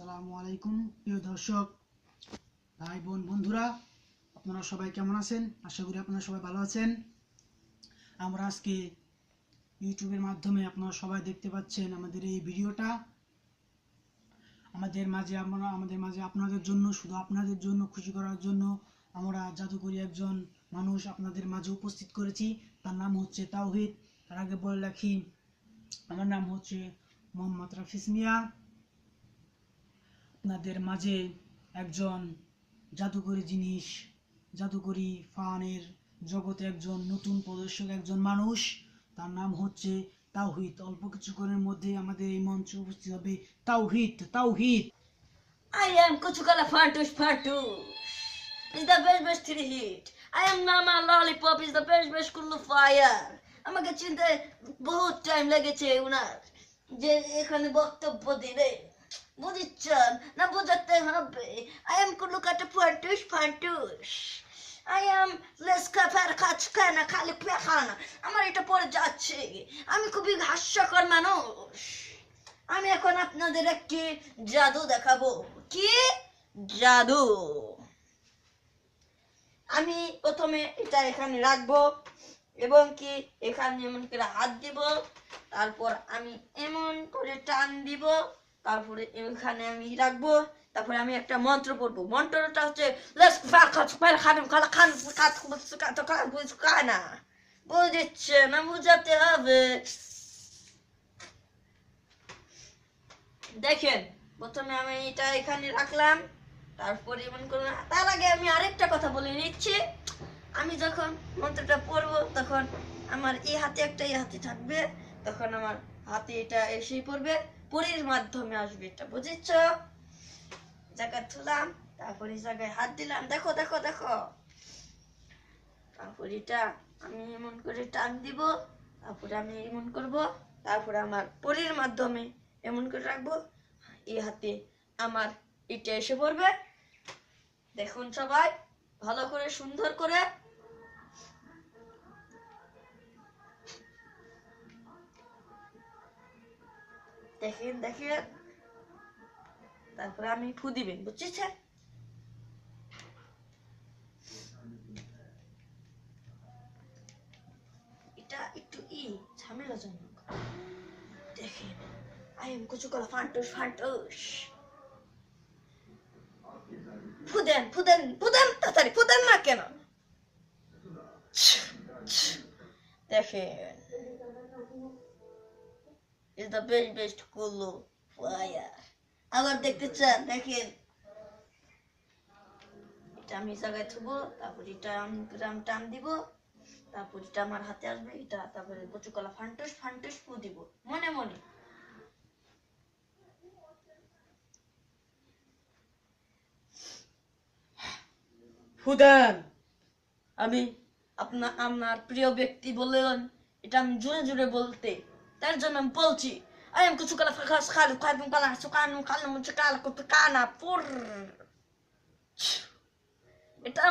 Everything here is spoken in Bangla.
আসসালামু আলাইকুম, প্রিয় দর্শক, ভাই, বোন, বন্ধুরা, আপনারা সবাই কেমন আছেন? আশা করি আপনারা সবাই ভালো আছেন। আমরা আজকে ইউটিউবের মাধ্যমে আপনারা সবাই দেখতে পাচ্ছেন আমাদের এই ভিডিওটা। আমাদের মাঝে আমরা, আমাদের মাঝে আপনাদের জন্য, শুধু আপনাদের জন্য, খুশি করার জন্য আমরা জাদুকরি একজন মানুষ আপনাদের মাঝে উপস্থিত করেছি। তার নাম হচ্ছে তাওহিদ। তার আগে বলে রাখি, আমার নাম হচ্ছে মোহাম্মদ রাফিস মিয়া। আপনাদের মাঝে একজন জাদুকরি জিনিস, জাদুকরি ফানের জগতে একজন নতুন প্রদর্শক, একজন মানুষ তার নাম হচ্ছে তাওহিদ অল্প কিছুক্ষণের মধ্যে আমাদের এই মঞ্চে উপস্থিত হবে তাওহিদ তাওহিদ I am Kuchukala Fantush Fantush. Is the best best three hit. I am Mama Lollipop is the best best Kullu Fire. আমাকে চিনতে বহুত টাইম লেগেছে উনার, যে এখানে বক্তব্য দিলে বুঝিচ্ছেন না বোঝাতে হবে। আই এম কুল্লু কাটা ফান্টুস। ফান্টুস আই এম লেসকা ফের খাচ খানা খালি পেখানা। আমার এটা পরে যাচ্ছে। আমি খুবই হাস্যকর মানুষ। আমি এখন আপনাদের একটি জাদু দেখাবো। কি? জাদু। আমি প্রথমে এটা এখানে রাখব এবং কি এখানে এমন করে হাত দিব। তারপর আমি এমন করে টান দিব। তারপরে এখানে আমি রাখব, তারপরে আমি একটা মন্ত্র পড়ব। মন্ত্রটা হচ্ছে খানা বুঝেছে না বুঝাতে হবে। দেখেন, প্রথমে আমি এটা এখানে রাখলাম, তারপরে এমন করলাম তার আগে আমি আরেকটা কথা বলে নিচ্ছি। আমি যখন মন্ত্রটা পড়ব, তখন আমার এই হাতে একটা এই হাতে থাকবে, তখন আমার হাতে এটা এসেই পড়বে। পরির মাধ্যমে আসবে এটা, বুঝেছ? জায়গা থুলাম তারপরে জায়গায় হাত দিলাম। দেখো দেখো দেখো। তারপর এটা আমি এমন করে টান দিব, তারপরে আমি এমন করব, তারপরে আমার পরির মাধ্যমে এমন করে রাখব। এই হাতে আমার এটা এসে পড়বে। দেখুন সবাই, ভালো করে, সুন্দর করে দেখেন দেখেন। তারপরে আমি ফু দিবেন বুঝছেন এটা একটু ই ঝামেলাজনক দেখেন আই এম কুচু কলা ফান্টুস ফান্টুস। ফুদেন ফুদেন ফুদেন তাড়াতাড়ি ফুদেন না কেন? দেখেন। ইজ দ্য বেস্ট বেস্ট কুলু ফায়ার আবার দেখতে চান দেখেন এটা আমি জায়গায় থুবো তারপর এটা আমি টান দিব তারপর এটা আমার হাতে আসবে এটা তারপরে কচুকলা ফান্টুস ফান্টুস ফু দিব মনে মনে। ফুদান আমি আপনার আপনার প্রিয় ব্যক্তি বললেন এটা আমি জোরে জোরে বলতে। তার জন্য আমি বলছি আই এম কিছু কালা ফাঁকা খালু খালু কালা সুকানু কালু মুচু কালা কুপি কানা পুর এটা